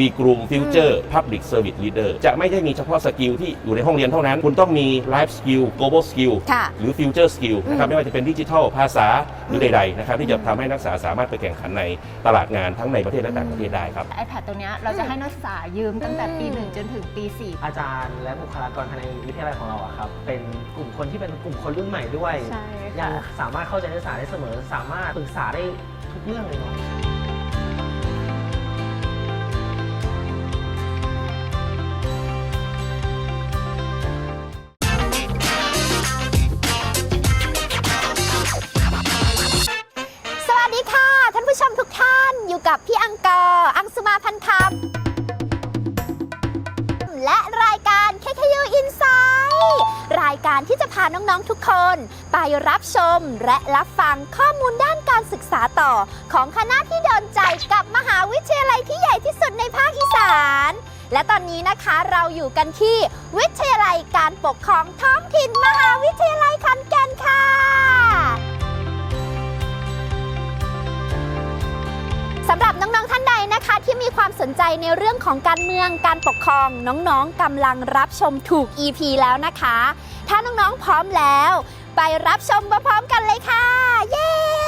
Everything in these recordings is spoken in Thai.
วีกลุ่มฟิวเจอร์พับลิกเซอร์วิสลีดเดอร์จะไม่ได้มีเฉพาะสกิลที่อยู่ในห้องเรียนเท่านั้น คุณต้องมีไลฟ์สกิล global skill ค่ะหรือฟิวเจอร์สกิลนะครับอืมไม่ว่าจะเป็นดิจิทัลภาษาหรือใดๆนะครับที่จะทำให้นักศึกษาสามารถไปแข่งขันในตลาดงานทั้งในประเทศและต่างประเทศได้ครับ iPad ตัวเนี้ยเราจะให้นักศึกษายืมตั้งแต่ปี 1 จนถึงปี 4 อาจารย์และบุคลากรภายในวิทยาลัยของเราอะครับเป็นกลุ่มคนที่เป็นกลุ่มคนรุ่นใหม่ด้วยใช่อยากค่ะสามารถเข้าใจนักศึกษาได้เสมอ สามารถปรึกษาได้ทุกเรื่องเลยเนาะ กับพี่อังกอร์อังสุมาพันคำและรายการ KKU Insight รายการที่จะพาน้อง ๆ ทุกคน ไปรับชมและรับฟังข้อมูลด้านการศึกษาต่อ ของคณะที่โดนใจกับมหาวิทยาลัยที่ใหญ่ที่สุดในภาคอีสาน และตอนนี้นะคะเราอยู่กันที่วิทยาลัยการปกครองท้องถิ่นมหาวิทยาลัยขอนแก่นค่ะ สำหรับน้องๆท่านใดนะคะที่มีความสนใจในเรื่องของการเมืองการปกครองน้องๆกำลังรับชมถูก EP แล้วนะคะ ถ้าน้องๆพร้อมแล้ว ไปรับชมพร้อมๆกันเลยค่ะ เย้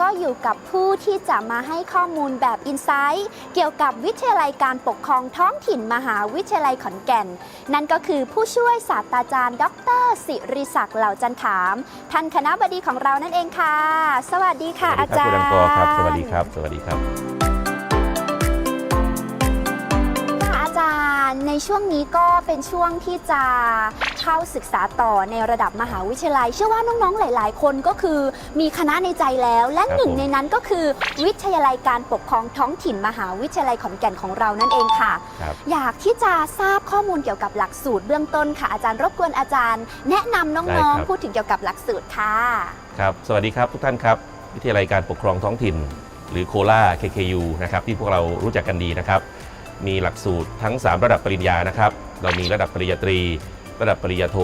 ก็อยู่กับผู้ที่จะมาให้ข้อมูลแบบอินไซต์เกี่ยวกับวิทยาลัยการปกครองท้องถิ่นมหาวิทยาลัยขอนแก่น นั่นก็คือผู้ช่วยศาสตราจารย์ ดรสิริศักดิ์เหล่าจันถาม ท่านคณะบดีของเรานั่นเองค่ะ สวัสดีค่ะอาจารย์ครับสวัสดีครับ สวัสดีครับ ในช่วงนี้ก็เป็นช่วงที่จะเข้าศึกษาต่อในระดับมหาวิทยาลัย เชื่อว่าน้องๆ หลาย ๆ คนก็คือมีคณะในใจแล้ว และครับหนึ่งผมในนั้นก็คือวิทยาลัยการปกครองท้องถิ่นมหาวิทยาลัยขอนแก่นของเรานั่นเองค่ะ ครับอยากที่จะทราบข้อมูลเกี่ยวกับหลักสูตรเบื้องต้นค่ะ อาจารย์รบกวนอาจารย์ แนะนำได้น้องครับ ๆ พูดถึงเกี่ยวกับหลักสูตรค่ะ ครับสวัสดีครับทุกท่านครับ วิทยาลัยการปกครองท้องถิ่น หรือโคล่า KKU นะครับที่พวกเรารู้จักกันดีนะครับ มีหลักสูตรทั้ง 3 ระดับปริญญานะครับ เรามีระดับปริญญาตรี ระดับปริญญาโท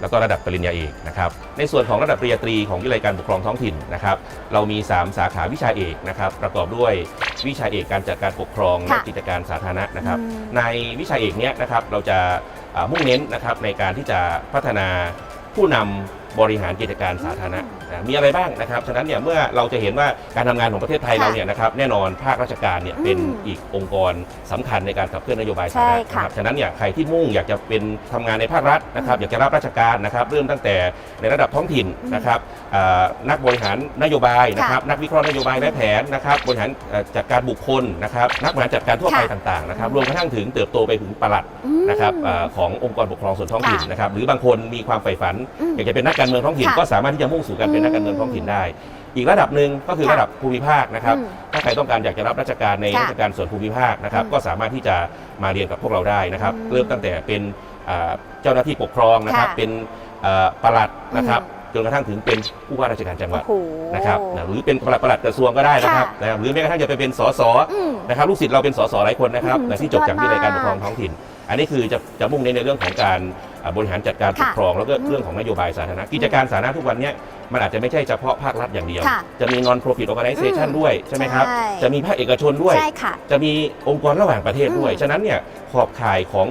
แล้วก็ระดับปริญญาเอกนะครับ ในส่วนของระดับปริญญาตรีของวิทยาลัยการปกครองท้องถิ่นนะครับ เรามี 3 สาขาวิชาเอกนะครับ ประกอบด้วยวิชาเอกการจัดการปกครองและค่ะกิจการสาธารณะนะครับอืมในวิชาเอกเนี้ยนะครับเราจะอ่ามุ่งเน้นนะครับในการที่จะพัฒนาผู้นำบริหารกิจการสาธารณะนะ มีอะไรบ้างนะครับฉะนั้นเนี่ยเมื่อเราจะเห็นว่าการทำงานของประเทศไทยค่ะเราเนี่ยนะครับแน่นอนภาคราชการเนี่ยเป็นอืมอีกองค์กรสำคัญในการขับเคลื่อนนโยบายสาธารณะใช่ค่ะนะครับฉะนั้นเนี่ยใครที่มุ่งอยากจะเป็นทำงานในภาครัฐนะครับอยากจะรับราชการนะครับเริ่มตั้งแต่ในระดับท้องถิ่นนะครับอ่านักบริหารนโยบายนะครับนักวิเคราะห์นโยบายและแผนนะครับบริหารเอ่อจัดการบุคคลนะครับนักบริหารจัดการทั่วไปค่ะต่างๆนะครับรวมกระทั่งถึงเติบโตไปถึงปลัดอืมนะครับเอ่อขององค์กรปกครองส่วนท้องถิ่นค่ะนะครับหรือบางคนมีความใฝ่ฝันอืมอยากจะเป็นนักการเมืองท้องถิ่นค่ะก็สามารถที่จะมุ่งสู่การเป็นนักการเมืองท้องถิ่นได้ อีกระดับหนึ่งก็คือค่ะระดับภูมิภาคนะครับอืมถ้าใครต้องการอยากจะรับราชการในค่ะราชการส่วนภูมิภาคนะครับอืมก็สามารถที่จะมาเรียนกับพวกเราได้นะครับอืมเริ่มตั้งแต่เป็นอ่าเจ้าหน้าที่ปกครองนะครับค่ะเป็นเอ่อปลัดนะครับอืม จนกระทั่งถึงเป็นผู้ว่าราชการจังหวัดโอ้โหนะครับนะหรือเป็นปลัดปลัดกระทรวงก็ได้นะครับค่ะนะครับหรือแม้กระทั่งจะไปเป็นสสอืมนะครับลูกศิษย์เราเป็นสสหลายคนนะครับอืมแต่ที่จบจากวิทยาลัยการปกครองสุดยอดมากท้องถิ่น อันนี้คือจะจะมุ่งเน้นในเรื่องของการอ่าบริหารจัดการปกค่ะครองแล้วก็อืมเรื่องของนโยบายสาธารณะกิจการสาธารณะทุกวันเนี้ยมันอาจจะไม่ใช่เฉพาะภาครัฐอย่างเดียว ค่ะจะมี non profit organization อืมด้วยใช่ไหมครับใช่ จะมีภาคเอกชนด้วย ใช่ค่ะ จะมีองค์กรระหว่างประเทศด้วย อืมฉะนั้นเนี่ยขอบข่ายของ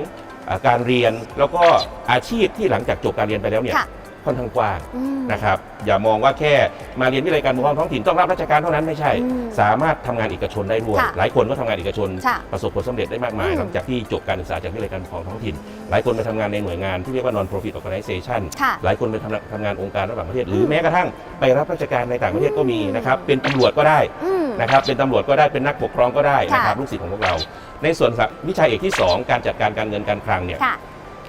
อ่าการเรียนแล้วก็อาชีพที่หลังจากจบการเรียนไปแล้วเนี่ย ค่ะ ค่อนข้างกว้างอืม นะครับอย่ามองว่าแค่มาเรียนวิทยาลัยการปกครองท้องถิ่นต้องรับราชการเท่านั้นไม่ใช่ อืมสามารถทำงานเอกชนได้ด้วย ค่ะหลายคนก็ทำงานเอกชน ค่ะประสบผลสำเร็จได้มากมายอืม หลังจากที่จบการศึกษาจากวิทยาลัยการปกครองท้องถิ่น หลายคนไปทำงานในหน่วยงานที่เรียกว่า non profit organization ค่ะ หลายคนไปทำทำงานองค์การระหว่างประเทศ หรือแม้กระทั่งไปรับราชการในต่างประเทศก็มีนะครับเป็นตำรวจก็ได้ อืม นะครับเป็นตำรวจก็ได้เป็นนักปกครองก็ได้นะครับค่ะลูกศิษย์ของพวกเรา ในส่วนวิชาเอกที่ 2 การจัดการการเงินการคลังเนี่ยค่ะ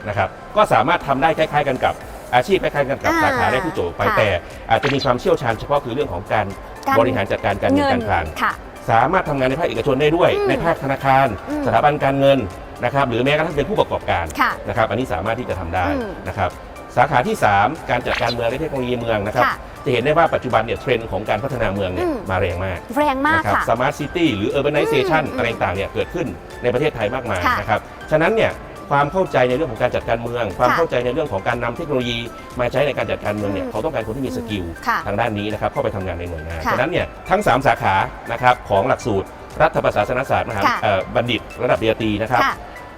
นะครับก็สามารถทำได้คล้ายๆกันกับ อาชีพคล้ายๆกันกับอ่าสาขาแรกที่จบไปค่ะแต่ อาจจะมีความเชี่ยวชาญเฉพาะคือเรื่องของการการ บริหารจัดการการเงินการคลัง ค่ะ สามารถทำงานในภาคเอกชนได้ด้วย อืมในภาคธนาคาร อืมสถาบันการเงินนะครับหรือแม้กระทั่งเป็นผู้ประกอบการค่ะนะครับอันนี้สามารถที่จะทำได้อืมนะครับสาขาที่ 3 การจัดการเมืองและเทคโนโลยีเมืองนะครับค่ะจะเห็นได้ว่าปัจจุบันเนี่ยเทรนด์ของการพัฒนาเมืองเนี่ยอืม มาแรงมากแรงมากนะครับค่ะ สมาร์ทซิตี้หรือ urbanization อืมอะไรต่างๆเนี่ยเกิดขึ้นในประเทศไทยมากมายค่ะ นะครับฉะนั้นเนี่ย ความเข้าใจในเรื่องของการจัดการเมือง ความค่ะเข้าใจในเรื่องของการนำเทคโนโลยีมาใช้ในการจัดการเมืองเนี่ยอืมเขาต้องการคนที่มีสกิลค่ะทางด้านนี้นะครับเข้าไปทำงานในหน่วยงานค่ะฉะนั้นเนี่ยทั้ง 3 สาขานะครับของหลักสูตรรัฐประศาสนศาสตร์มหาค่ะเอ่อบัณฑิต ระดับปริญญาตรีนะครับค่ะ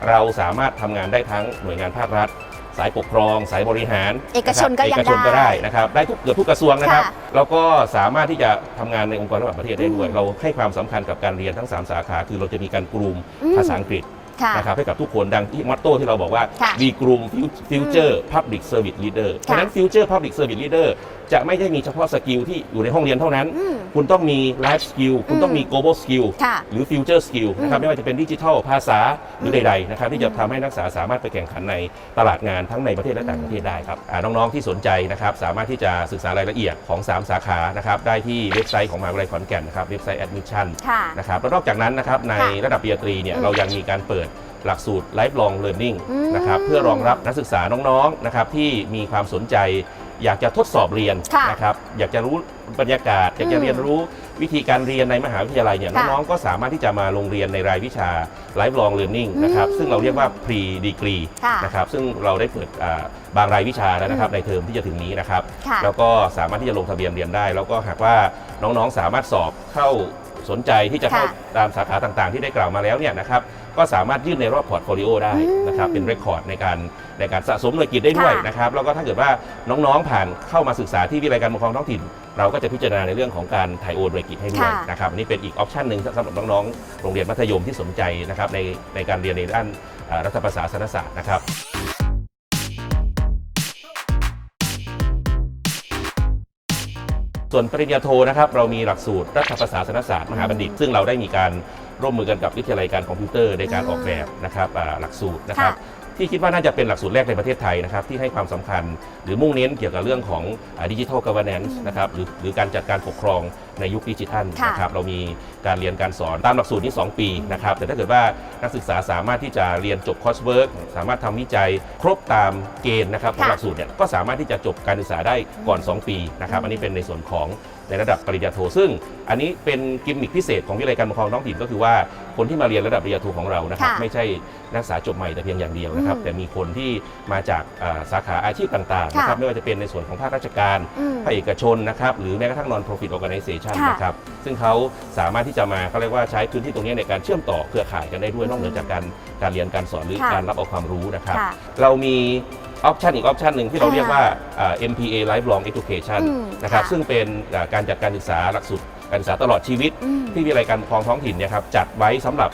เราสามารถทำงานได้ทั้งหน่วยงานภาครัฐสายปกครอง สายบริหาร เอกชนก็ะครับยังเอกชนก็ได้ได้นะครับได้ทุกเกือบทุกกระทรวงนะครับค่ะแล้วก็สามารถที่จะทำงานในองค์กรระหว่างประเทศได้ด้วยอืมเราให้ความสำคัญกับการเรียนทั้ง 3 สาขา คือเราจะมีการกลุ่มอืมภาษาอังกฤษ ค่ะนะครับให้กับทุกคนดังที่มอตโต้ที่เราบอกว่าค่ะ we groom future public service leader เพค่ะราะฉะนั้น future public service leader จะไม่ใช่มีเฉพาะสกิลที่อยู่ในห้องเรียนเท่านั้น อืม คุณต้องมี life skill คุณต้องมี global skill ค่ะหรือ future skill นะครับอืมไม่ว่าจะเป็นดิจิทัลภาษาหรือใดๆนะครับที่จะทำให้นักศึกษาสามารถไปแข่งขันในตลาดงานทั้งในประเทศและต่างประเทศได้ครับอ่าน้องๆที่สนใจนะครับสามารถที่จะศึกษารายละเอียดของ 3 สาขานะครับได้ที่เว็บไซต์ของมหาวิทยาลัยขอนแก่นนะครับเว็บไซต์ admission ค่ะ นะครับแล้วนอกจากนั้นนะครับในค่ะระดับปริญญาตรีเนี่ยอืมเรายังมีการเปิดหลักสูตร lifelong learning อืมนะครับเพื่อรองรับนักศึกษาน้องๆนะครับที่มีความสนใจ อยากจะทดสอบเรียนค่ะนะครับอยากจะรู้บรรยากาศ อยากจะอืมเรียนรู้วิธีการเรียนในมหาวิทยาลัยเนี่ยค่ะน้องๆก็สามารถที่จะมาลงเรียนในรายวิชา lifelong learning นะครับอืมซึ่งเราเรียกว่า pre degree ค่ะนะครับซึ่งเราได้เปิดอ่าบางรายวิชาแล้วนะครับในเทอมที่จะถึงนี้นะครับ ค่ะ แล้วก็สามารถที่จะลงทะเบียนเรียนได้ แล้วก็หากว่าน้องๆสามารถสอบเข้า สนใจที่จะเข้าค่ะตามสาขาต่างๆ ที่ได้กล่าวมาแล้วเนี่ยนะครับก็สามารถยื่นในรอบพอร์ตโฟลิโอได้อืมนะครับเป็นเรคคอร์ดในการในการสะสมหน่วยกิจได้ด้วยค่ะนะครับแล้วก็ถ้าเกิดว่าน้องๆผ่านเข้ามาศึกษาที่วิทยาลัยการปกครองท้องถิ่น เราก็จะพิจารณาในเรื่องของการถ่ายโอนหน่วยกิจให้ด้วยค่ะนะครับอันนี้เป็นอีกออปชันหนึ่งสำหรับน้องๆโรงเรียนมัธยมที่สนใจนะครับในในการเรียนในด้านอ่ารัฐประศาสนศาสตร์นะครับ ส่วนปริญญาโทนะครับเรามีหลักสูตรรัฐประศาสนศาสตร์มหาบัณฑิต ซึ่งเราได้มีการร่วมมือกันกับวิทยาลัยการคอมพิวเตอร์ในการออกแบบนะครับอ่าหลักสูตรนะครับ ที่คิดว่าน่าจะเป็นหลักสูตรแรกในประเทศไทยนะครับที่ให้ความสำคัญหรือมุ่งเน้นเกี่ยวกับเรื่องของดิจิทัลกั v เน n น e นะครับหรือหรือการจัดการปกครองในยุคดิจิทัลค่ะนะครับเรามีการเรียนการสอนตามหลักสูตรนี้2ปีนะครับแต่ถ้าเกิดว่านักศึกษาสามารถที่จะเรียนจบคอร์สเวิร์กสามารถทำวิจัยครบตามเกณฑ์นะครับของค่ะหลักสูตรเนี่ยก็สามารถที่จะจบการศึกษาได้ก่อน 2 ปีนะครับอันนี้เป็นในส่วนของในระดับปริญญาโท ซึ่งอันนี้เป็นกิมมิคพิเศษของวิทยาลัยการปกครองท้องถิ่นก็คือว่าคนที่มาเรียนระดับปริญญาโทของเรานะครับค่ะ ไม่ใช่นักศึกษาจบใหม่แต่เพียงอย่างเดียวนะครับอืมแต่มีคนที่มาจากอ่าสาขาอาชีพต่างๆนะครับค่ะ ไม่ว่าจะเป็นในส่วนของภาคราชการ อืม ภาคเอกชนนะครับหรือแม้กระทั่ง non-profit organization ค่ะ นะครับซึ่งเขาสามารถที่จะมาเขาเรียกว่าใช้พื้นที่ตรงนี้ในการเชื่อมต่อเครือข่ายกันได้ด้วยนอกเหนือจากการการเรียนการสอนหรือค่ะ การรับเอาความรู้นะครับ ค่ะ เรามีออปชันอีกออปชันหนึ่งที่เราค่ะเรียกว่าอ่า MPA Lifelong Education อืมนะครับค่ะ ซึ่งเป็นอ่าการจัดการศึกษาหลักสูตรการศึกษาตลอดชีวิต อืม ที่วิทยาลัยการปกครองท้องถิ่นเนี่ยครับจัดไว้สำหรับ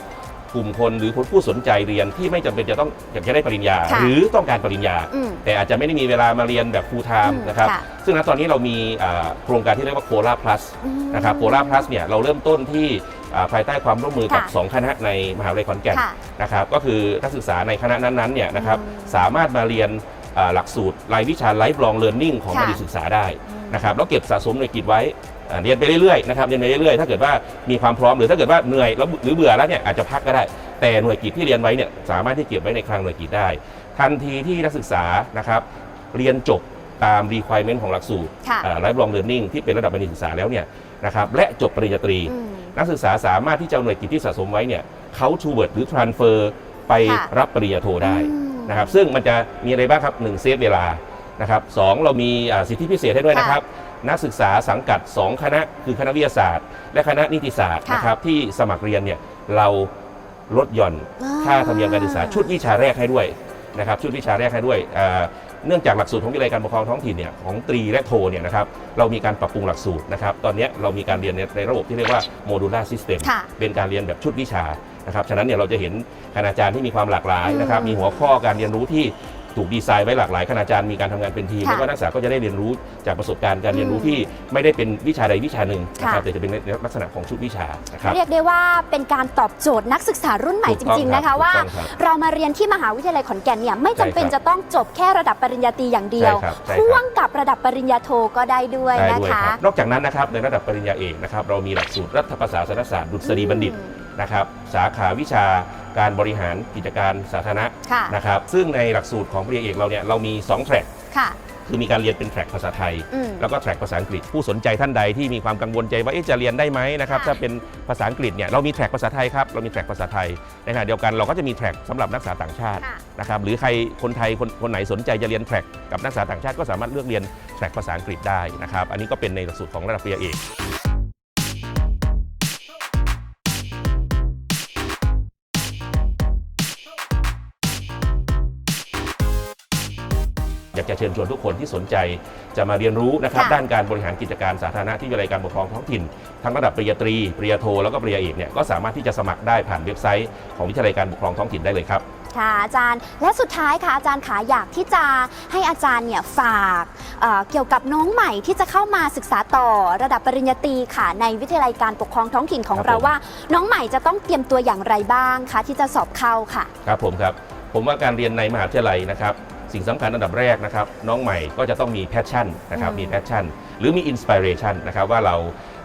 กลุ่มคนหรือผู้สนใจเรียนที่ไม่จำเป็นจะต้องอยากจะได้ปริญญา ค่ะหรือต้องการปริญญา อืมแต่อาจจะไม่ได้มีเวลามาเรียนแบบ full time อืมนะครับ ค่ะ ซึ่งณตอนนี้เรามีอ่าโครงการที่เรียกว่าโคลา plus อืม นะครับโคลา plus เนี่ยเราเริ่มต้นที่อ่าภายใต้ความร่วมมือกับ ค่ะ 2 คณะในมหาวิทยาลัยขอนแก่น ค่ะ นะครับก็คือนักศึกษาในคณะนั้นๆเนี่ยนะครับอืมสามารถมาเรียนอ่าหลักสูตรรายวิชา lifelong learning ของค่ะ บัณฑิตศึกษาได้อืมนะครับแล้วเก็บสะสมหน่วยกิจไว้อ่า เรียนไปเรื่อยๆนะครับเรียนไปเรื่อยๆถ้าเกิดว่ามีความพร้อมหรือถ้าเกิดว่าเหนื่อยแล้วหรือเบื่อแล้วเนี่ยอาจจะพักก็ได้ แต่หน่วยกิจที่เรียนไว้เนี่ยสามารถที่เก็บไว้ในคลังหน่วยกิจได้ ทันทีที่นักศึกษานะครับเรียนจบตาม requirement ของหลักสูตรค่ะอ่า lifelong learning ที่เป็นระดับบัณฑิตศึกษาแล้วเนี่ยนะครับและจบปริญญาตรีอืมนักศึกษาสามารถที่จะเอาหน่วยกิจที่สะสมไว้เนี่ยเขา toward หรือ transfer ไปค่ะรับปริญญาโทได้อืมนะครับซึ่งมันจะมีอะไรบ้างครับหนึ่งเซฟเวลานะครับสองเรามีอ่าสิทธิพิเศษให้ด้วยค่ะนะครับ นักศึกษาสังกัด 2 คณะ คือคณะวิทยาศาสตร์ และคณะนิติศาสตร์ค่ะนะครับที่สมัครเรียนเนี่ยเราลดหย่อนอ่า ค่าธรรมเนียมการศึกษาชุดวิชาแรกให้ด้วยนะครับชุดวิชาแรกให้ด้วยอ่าเนื่องจากหลักสูตรของวิทยาลัยการปกครองท้องถิ่นเนี่ยของตรีและโทเนี่ยนะครับเรามีการปรับปรุงหลักสูตรนะครับตอนเนี้ยเรามีการเรียนในในระบบที่เรียกว่าโมดูล่าซิสเต็ม ค่ะ เป็นการเรียนแบบชุดวิชานะครับ ฉะนั้นเนี่ยเราจะเห็นคณาจารย์ที่มีความหลากหลายนะครับอืมมีหัวข้อการเรียนรู้ที่ ถูกดีไซน์ไว้หลากหลายคณาจารย์มีการทำงานเป็นทีมค่ะแล้วก็นักศึกษาก็จะได้เรียนรู้จากประสบการณ์การเรียนรู้อืมที่ไม่ได้เป็นวิชาใดวิชาหนึ่งนะครับค่ะ แต่จะเป็นในลักษณะของชุดวิชานะครับ เรียกได้ว่าเป็นการตอบโจทย์นักศึกษารุ่นใหม่ถูจกต้องริง ๆ นะครัคะบว่า ถูกต้องครับเรามาเรียนที่มหาวิทยาลัยขอนแก่นเนี่ยไม่จำเป็นใช่ครับจะต้องจบแค่ระดับปริญญาตรีอย่างเดียวใช่ครับใช่ครับ พ่วงกับระดับปริญญาโทก็ได้ด้วยได้นะด้วยคะครับนอกจากนั้นนะครับในระดับปริญญาเอกนะครับเรามีหลักสูตรรัฐประศาสนศาสตร์ดุษฎีบัณฑิตอืม นะครับสาขาวิชาการบริหารกิจการสาธารณะค่ะนะครับซึ่งในหลักสูตรของปริญญาเอกเราเนี่ยเรามี 2 แทร็กค่ะ คือมีการเรียนเป็นแทร็กภาษาไทย อืมแล้วก็แทร็กภาษาอังกฤษผู้สนใจท่านใดที่มีความกังวลใจว่าเอ๊ะจะเรียนได้ไหมนะครับค่ะ ถ้าเป็นภาษาอังกฤษเนี่ยเรามีแทร็กภาษาไทยครับเรามีแทร็กภาษาไทยในขณะเดียวกันเราก็จะมีแทร็กสำหรับนักศึกษาต่างชาติ ค่ะ นะครับหรือใครคนไทยคนคนไหนสนใจจะเรียนแทร็กกับนักศึกษาต่างชาติก็สามารถเลือกเรียนแทร็กภาษาอังกฤษได้นะครับอันนี้ก็เป็นในหลักสูตรของระดับปริญญาเอกากจะเชิญชวนทุกคนที่สนใจจะมาเรียนรู้นะครับค่ะด้านการบริหารกิจการสาธารณะที่วิทยาลัยการปกครองท้องถิ่น ทั้งระดับปริญญาตรี ปริญญาโท แล้วก็ปริญญาเอกเนี่ยก็สามารถที่จะสมัครได้ผ่านเว็บไซต์ของวิทยาลัยการปกครองท้องถิ่นได้เลยครับ ค่ะอาจารย์และสุดท้ายค่ะอาจารย์ขาอยากที่จะให้อาจารย์เนี่ยฝากเอ่อเกี่ยวกับน้องใหม่ที่จะเข้ามาศึกษาต่อระดับปริญญาตรีค่ะ ในวิทยาลัยการปกครองท้องถิ่นของครับเราผม ว่า น้องใหม่จะต้องเตรียมตัวอย่างไรบ้างคะที่จะสอบเข้าค่ะ ครับผมครับ ผมว่าการเรียนในมหาวิทยาลัยนะครับ สิ่งสำคัญอันดับแรกนะครับน้องใหม่ก็จะต้องมีแพชชั่นนะครับอืมมีแพชชั่น หรือมีอินสปิเรชันนะครับว่าเรา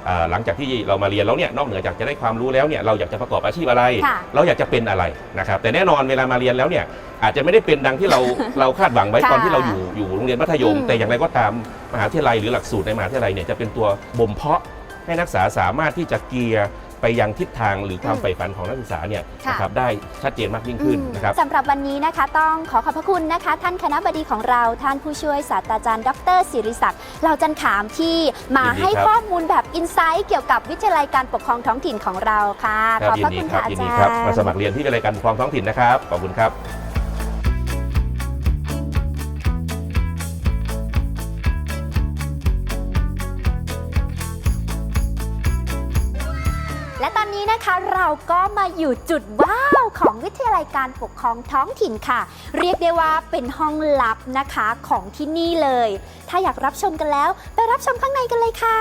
อ่าหลังจากที่เรามาเรียนแล้วเนี่ยนอกเหนือจากจะได้ความรู้แล้วเนี่ยเราอยากจะประกอบอาชีพอะไรค่ะเราอยากจะเป็นอะไรนะครับแต่แน่นอนเวลามาเรียนแล้วเนี่ยอาจจะไม่ได้เป็นดังที่เราเราคาดหวังไว้ค่ะตอนที่เราอยู่อยู่โรงเรียนมัธยมอืมแต่อย่างไรก็ตามมหาวิทยาลัยหรือหลักสูตรในมหาวิทยาลัยเนี่ยจะเป็นตัวบ่มเพาะให้นักศึกษาสามารถที่จะเกียร์ ไปยังทิศทางหรือความอืมใฝ่ฝันของนักศึกษาเนี่ยค่ะนะครับได้ชัดเจนมากยิ่งขึ้นนะครับสำหรับวันนี้นะคะต้องขอขอบพระคุณนะคะ ท่านคณะบดีของเราท่านผู้ช่วยศาสตราจารย์ ดรศิริศักดิ์เราจันขามที่มายินดีให้ครับข้อมูลแบบอินไซต์เกี่ยวกับวิทยาลัยการปกครองท้องถิ่นของเราค่ะคขรัอบบยิพระนดีคุณครัค่ะบอายินดีจารครับย์มาสมัครเรียนที่วิทยาลัยการปกครองท้องถิ่นนะครับขอบคุณครับ เราก็มาอยู่จุดว้าวของวิทยาลัยการปกครองท้องถิ่นค่ะ เรียกได้ว่าเป็นห้องลับนะคะของที่นี่เลย ถ้าอยากรับชมกันแล้ว ไปรับชมข้างในกันเลยค่ะ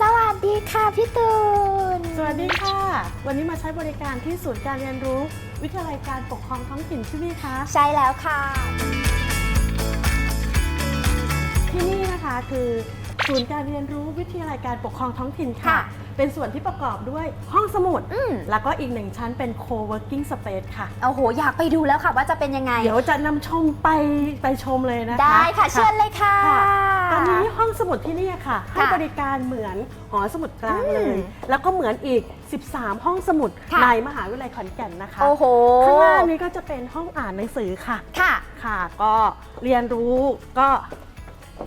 สวัสดีค่ะพี่ตูน สวัสดีค่ะ วันนี้มาใช้บริการที่ศูนย์การเรียนรู้ วิทยาลัยการปกครองท้องถิ่นใช่ไหมคะ ใช่แล้วค่ะ ที่นี่นะคะคือศูนย์การเรียนรู้วิทยาลัยการปกครองท้องถิ่นค่ะ ค่ะ เป็นส่วนที่ประกอบด้วยห้องสมุด อืม แล้วก็อีกหนึ่งชั้นเป็น co-working space ค่ะ โอ้โห อยากไปดูแล้วค่ะว่าจะเป็นยังไง เดี๋ยวจะนำชมไปไปชมเลยนะคะได้ค่ะ เชิญเลยค่ะ ค่ะตอนนี้ห้องสมุดที่นี่ค่ะให้ค่ะบริการเหมือนหอสมุดกลางเลอืย มแล้วก็เหมือนอีก 13 ห้องสมุดค่ะ ในมหาวิทยาลัยขอนแก่นนะคะ โอ้โหข้างล่างนี้ก็จะเป็นห้องอ่านหนังสือค่ะ ค่ะ ค่ะ ก็เรียนรู้ก็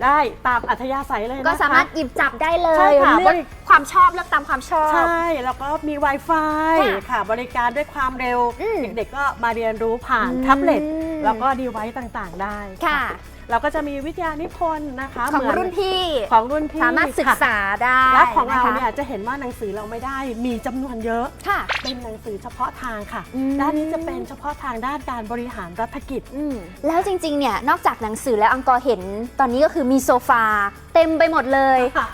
ได้ตามอัธยาศัยเลยนะคะ ก็สามารถหยิบจับได้เลยใช่ค่ะเลือกความชอบเลือกตามความชอบ ใช่ แล้วก็มี Wi-Fi ค่ะค่ะ บริการด้วยความเร็ว อืมเด็กๆก็มาเรียนรู้ผ่านอืม แท็บเล็ตแล้วก็ดีไวซ์ต่างๆได้ ค่ะ เราก็จะมีวิทยานิพนธ์นะคะของเหมืรุ่นพี่ ของรุ่นพี่สามารถศึกค่ะ ษาได้และของเราะคะ เนี่ยจะเห็นว่าหนังสือเราไม่ได้มีจำนวนเยอะ ค่ะ เป็นหนังสือเฉพาะทางค่ะ อืม ด้านนี้จะเป็นเฉพาะทางด้านการบริหารรัฐกิจ อืมแล้วจริงๆ เนี่ย นอกจากหนังสือแล้วอังกอร์เห็น ตอนนี้ก็คือมีโซฟาเต็มไปหมดเลย ค่ะ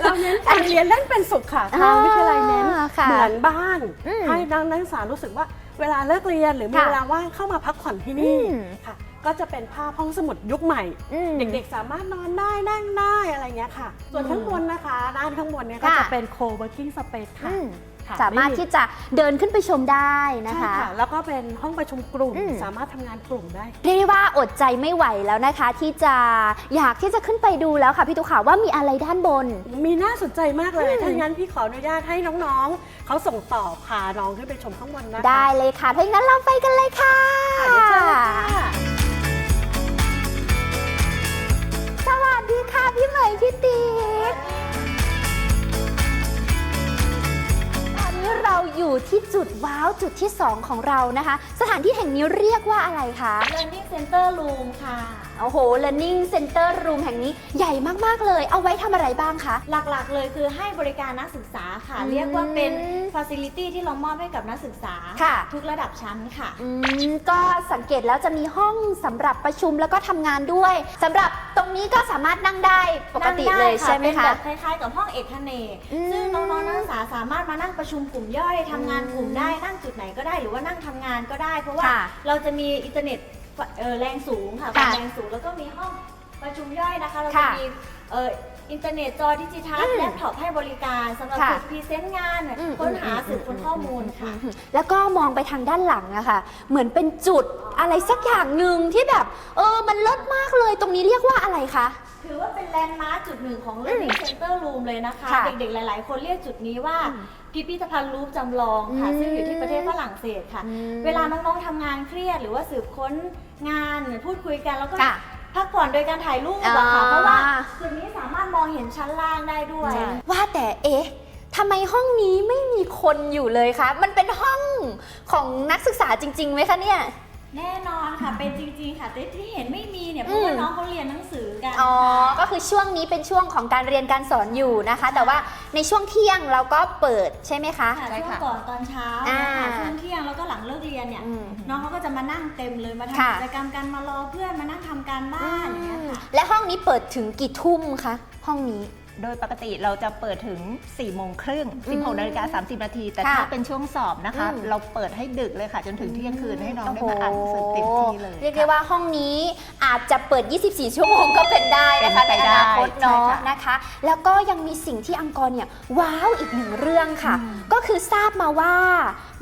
เราเน้นการเรียนเล่นเป็นสุขค่ะทางวิทยาลัยเน้น อ่าค่ะเหมือนบ้าน อืมให้นักศึกษารู้สึกว่าเวลาเลิกเรียนหรือมีค่ะเวลาว่างเข้ามาพักผ่อนที่นี่อืม ค่ะ ก็จะเป็นภาพห้องสมุดยุคใหม่ อืม เด็กๆสามารถนอนได้นั่งได้อะไรเงี้ยค่ะ ส่วนอืมข้างบนนะคะ ด้านข้างบนเนี่ยก็ค่ะจะเป็น co-working space ค่ะอืมค่ะสามารถที่จะเดินขึ้นไปชมได้นะใช่คะ ค่ะ แล้วก็เป็นห้องประชุมกลุ่มอืม สามารถทำงานกลุ่มได้ เรียกได้ว่าอดใจไม่ไหวแล้วนะคะ ที่จะอยากที่จะขึ้นไปดูแล้วค่ะพี่ตุ๊กขาว่ามีอะไรด้านบน มีน่าสนใจมากเลยอืมถ้างั้นพี่ขออนุญาตให้น้องๆ เขาส่งต่อพาน้องขึ้นไปชมข้างบนนะคะได้เลยค่ะถ้าอย่างนั้นเราไปกันเลยค่ะ ค่ะเดี๋ยวเจอกันค่ะ ยพี่ติ๊กตอนนี้เราอยู่ที่จุดว้าวจุดที่ 2 ของเรานะคะ สถานที่แห่งนี้เรียกว่าอะไรคะ Learning Center Room ค่ะโอ้โห Learning Center Room แห่งนี้ใหญ่มาก ๆ เลย เอาไว้ทำอะไรบ้างคะ หลักๆ เลยคือให้บริการนักศึกษาค่ะ อืมเรียกว่าเป็น Facility ที่เรามอบให้กับนักศึกษา ค่ะ ทุกระดับชั้นค่ะ อืมก็สังเกตแล้วจะมีห้องสำหรับประชุมแล้วก็ทำงานด้วยสำหรับตรงนี้ก็สามารถนั่งได้ปกตินั่งเลได้ยใช่ไหมเป็นคะ แบบคล้ายๆ กับห้องเอกเนกอืมซึ่งน้องๆนักศึกษาสามารถมานั่งประชุมกลุ่มย่อยทำงานกลุ่มได้นั่งจุดไหนก็ได้หรือว่านั่งทำงานก็ได้ เพราะว่าค่ะเราจะมีอินเทอร์เน็ต เอ่อแรงสูงค่ะค่ะแรงสูงแล้วก็มีห้องประชุมย่อยนะคะ เราจะค่ะมีเอ่ออินเทอร์เน็ตจอดิจิทัลอืมแล็ปท็อปให้บริการสำหรับค่ะ ฝึกพรีเซนต์งานอืมค้นหาอืมสืบค้นข้อมูลค่ะแล้วก็มองไปทางด้านหลังอะค่ะ เหมือนเป็นจุดอะไรสักอย่างหนึ่งที่แบบ เออ มันเลิศมากเลย ตรงนี้เรียกว่าอะไรคะ ถือว่าเป็นแลนด์มาร์คจุดหนึ่งของ Learning Center Room เลยนะคะ ค่ะเด็กๆ หลาย ๆ คนเรียกจุดนี้ว่า อืม พิพิธภัณฑ์รูปจำลองค่ะ อืมซึ่งอยู่ที่ประเทศฝรั่งเศสค่ะ อืมเวลาน้องๆทำงานเครียด หรือว่าสืบค้นงานหรือพูดคุยกันแล้วก็ค่ะพักผ่อนโดยการถ่ายรูปอะอ่าค่ะเพราะว่าจุดนี้สามารถมองเห็นชั้นล่างได้ด้วย ว่าแต่เอ๊ะทำไมห้องนี้ไม่มีคนอยู่เลยคะ มันเป็นห้องของนักศึกษาจริงๆไหมคะเนี่ย แน่นอนค่ะเป็นจริง ๆ ค่ะแต่ที่เห็นไม่มีเนี่ยเพราะว่าอืมน้องเขาเรียนหนังสือกันอ๋อค่ะก็คือช่วงนี้เป็นช่วงของการเรียนการสอนอยู่นะคะ แต่ว่าในช่วงเที่ยงเราก็เปิดใช่ไหมคะ ค่ะใช่ช่วงค่ะก่อนตอนเช้าอ่านะคะช่วงเที่ยงแล้วก็หลังเลิกเรียนเนี่ย อืมน้องเขาก็จะมานั่งเต็มเลยมาทำค่ะ กิจกรรมกันมารอเพื่อนมานั่งทำการบ้านอย่างเงี้ยค่ะ และห้องนี้เปิดถึงกี่ทุ่มคะห้องนี้ โดยปกติเราจะเปิดถึง 4 โมงครึ่งอืม16นาฬิกา30 นาที แต่ค่ะถ้าเป็นช่วงสอบนะคะ อืม เราเปิดให้ดึกเลยค่ะ จนถึงเที่ยงคืนให้น้องได้มาอ่านหนังสือเต็มที่เลย เรียกได้ว่าห้องนี้อาจจะเปิด 24 ชั่วโมงก็เป็นได้นะคะเป็นในไปอได้นาคตเนาะใช่ค่ะนะคะ แล้วก็ยังมีสิ่งที่อังกอร์เนี่ยว้าวอีกหนึ่งเรื่องค่ะก็คือทราบมาว่า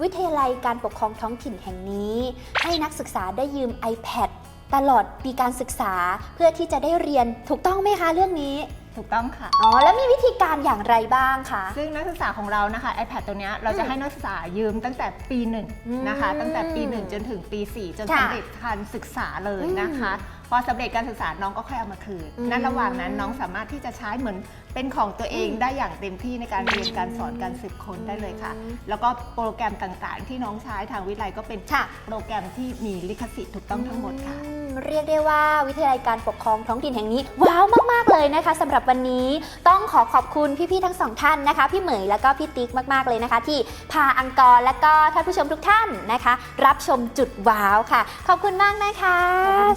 วิทยาลัยการปกครองท้องถิ่นแห่งนี้ ให้นักศึกษาได้ยืม iPad ตลอดปีการศึกษาเพื่อที่จะได้เรียนถูกต้องไหมคะเรื่องนี้ ถูกต้องค่ะ อ๋อ แล้วมีวิธีการอย่างไรบ้างคะ ซึ่งนักศึกษาของเรานะคะ iPad ตัวเนี้ยเราจะให้นักศึกษายืมตั้งแต่ปีหนึ่งอืมนะคะ ตั้งแต่ปี1จนถึงปี4จนค่ะสำเร็จการศึกษาเลยนะคะ พอสำเร็จการศึกษาน้องก็ค่อยเอามาคืน อืม นั่นระหว่างนั้นน้องสามารถที่จะใช้เหมือน เป็นของตัวเองได้อย่างเต็มที่ในการเรียนการสอนการสืบค้นได้เลยค่ะ แล้วก็โปรแกรมต่างๆ ที่น้องใช้ทางวิทยาลัยก็เป็นค่ะโปรแกรมที่มีลิขสิทธิ์ถูกต้องทั้งหมดค่ะอืมเรียกได้ว่าวิทยาลัยการปกครองท้องถิ่นแห่งนี้ว้าวมาก ๆ เลยนะคะสำหรับวันนี้ต้องขอขอบคุณพี่ๆทั้งสองท่านนะคะ พี่เหมยแล้วก็พี่ติ๊กมาก ๆ เลยนะคะ ที่พาอังกอร์และก็ท่านผู้ชมทุกท่านนะคะ รับชมจุดว้าวค่ะ ขอบคุณมากนะคะ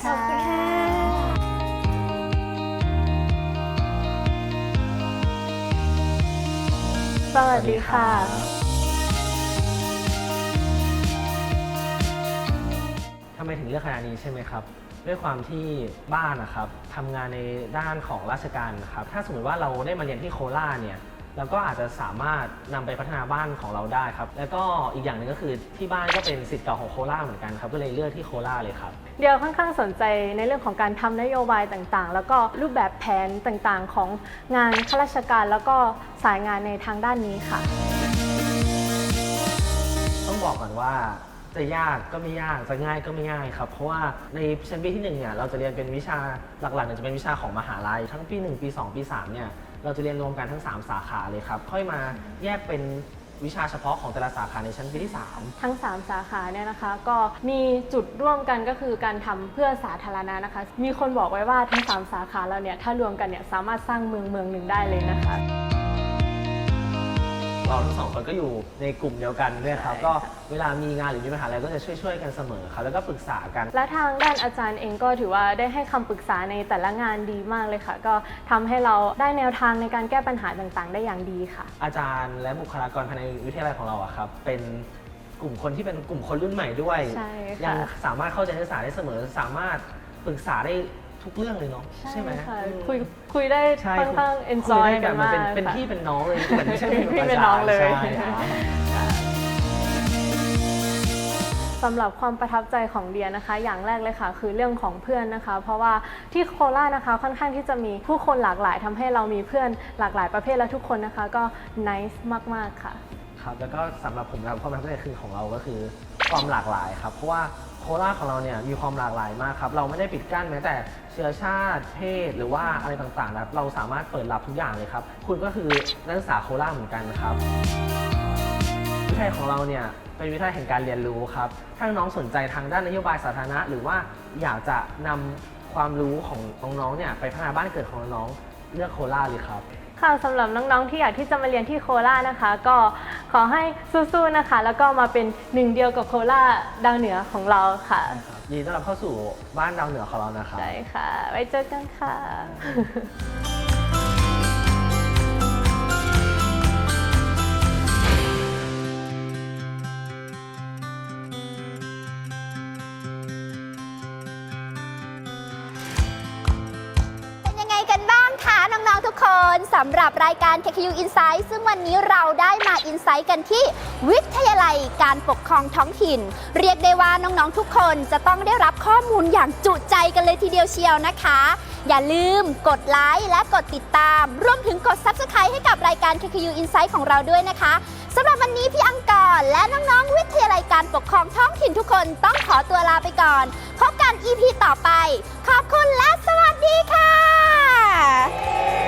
ขอบคุณค่ะ สวัสดีค่ะทำไมถึงเลือกคณะนี้ใช่ไหมครับ ด้วยความที่บ้านนะครับทำงานในด้านของราชการนะครับ ถ้าสมมติว่าเราได้มาเรียนที่โคราชเนี่ย เราก็อาจจะสามารถนำไปพัฒนาบ้านของเราได้ครับ แล้วก็อีกอย่างหนึ่งก็คือที่บ้านก็เป็นสิทธิ์เก่าของโคราชเหมือนกันครับ ก็เลยเลือกที่โคราชเลยครับ เดียวค่อนข้างสนใจในเรื่องของการทำนโยบายต่างๆ แล้วก็รูปแบบแผนต่างๆ ของงานข้าราชการแล้วก็สายงานในทางด้านนี้ค่ะ ต้องบอกก่อนว่าจะยากก็ไม่ยากจะง่ายก็ไม่ง่ายครับ เพราะว่าในชั้นปีที่1เนี่ยเราจะเรียนเป็นวิชาหลักๆเนี่ยจะเป็นวิชาของมหาลัย ทั้งปี 1 ปี 2 ปี3เนี่ย เราจะเรียนรวมกันทั้ง 3 สาขาเลยครับ ค่อยมาแยกเป็นวิชาเฉพาะของแต่ละสาขาในชั้นปีที่ 3 ทั้ง 3 สาขาเนี่ยนะคะ ก็มีจุดร่วมกันก็คือการทำเพื่อสาธารณะนะคะ มีคนบอกไว้ว่าทั้ง 3 สาขาเราเนี่ยถ้ารวมกันเนี่ยสามารถสร้างเมืองเมืองหนึ่งได้เลยนะคะ เราทั้งสองคนก็อยู่ในกลุ่มเดียวกันด้วยครับก็เวลามีงานหรือมีปัญหาอะไรก็จะช่วยๆกันเสมอครับแล้วก็ปรึกษากัน และทางด้านอาจารย์เองก็ถือว่าได้ให้คำปรึกษาในแต่ละงานดีมากเลยค่ะ ก็ทำให้เราได้แนวทางในการแก้ปัญหาต่างๆ ได้อย่างดีค่ะ อาจารย์และบุคลากรภายในวิทยาลัยของเราอะครับ เป็นกลุ่มคนที่เป็นกลุ่มคนรุ่นใหม่ด้วย ใช่ค่ะ ยังสามารถเข้าใจนักศึกษาได้เสมอ สามารถปรึกษาได้ ทุกเรื่องเลยเนาะใช่ไหมค่ะอืมคุยคุยได้ใช่ค่อนข้าง คุย enjoy ได้กัแบนบมันมากเป็นเป็นค่ะ พี่เป็นน้องเลยเหมือนไม่ใช่เป็นพี่อาเป็นจารน้องเลย ใช่ครับ สำหรับความประทับใจของเดียนะคะ อย่างแรกเลยค่ะ คือเรื่องของเพื่อนนะคะ เพราะว่าที่โคราชนะคะ ค่อนข้างที่จะมีผู้คนหลากหลายทำให้เรามีเพื่อนหลากหลายประเภทและทุกคนนะคะ ก็ nice มาก ๆ ค่ะ ครับแล้วก็สำหรับผมนะครับความประทับใจคือของเราก็คือความหลากหลายครับ เพราะว่า โคราชของเราเนี่ยมีความหลากหลายมากครับ เราไม่ได้ปิดกั้นแม้แต่เชื้อชาติเพศหรือว่าอะไรต่างๆนะครับเราสามารถเปิดรับทุกอย่างเลยครับ คุณก็คือนักศึกษาโคราชเหมือนกันนะครับวิทยาของเราเนี่ยเป็นวิทยาแห่งการเรียนรู้ครับ ถ้าน้องสนใจทางด้านนโยบายสาธารณะ หรือว่าอยากจะนำความรู้ของน้องๆเนี่ยไปพัฒนาบ้านเกิดของน้อง เลือกโคราชเลยครับ ค่ะสำหรับน้องๆที่อยากที่จะมาเรียนที่โคราชนะคะ ก็ขอให้สู้ๆนะคะ แล้วก็มาเป็นหนึ่งเดียวกับโคราชดาวเหนือของเราค่ะยินดีต้อนรับเข้าสู่บ้านดาวเหนือของเรานะครับได้ค่ะ ไว้เจอกันค่ะำหรับรายการ KKU Insight ซึ่งวันนี้เราได้มาอินไซต์กันที่วิทยาลัยการปกครองท้องถิ่น เรียกได้ว่าน้องๆทุกคนจะต้องได้รับข้อมูลอย่างจุใจกันเลยทีเดียวเชียวนะคะ อย่าลืมกดไลค์และกดติดตาม รวมถึงกด Subscribe ให้กับรายการ KKU Insight ของเราด้วยนะคะสำหรับวันนี้พี่อังกอรและน้องๆวิทยาลัยการปกครองท้องถิ่นทุกคนต้องขอตัวลาไปก่อน พบกัน EP ต่อไป ขอบคุณและสวัสดีค่ะ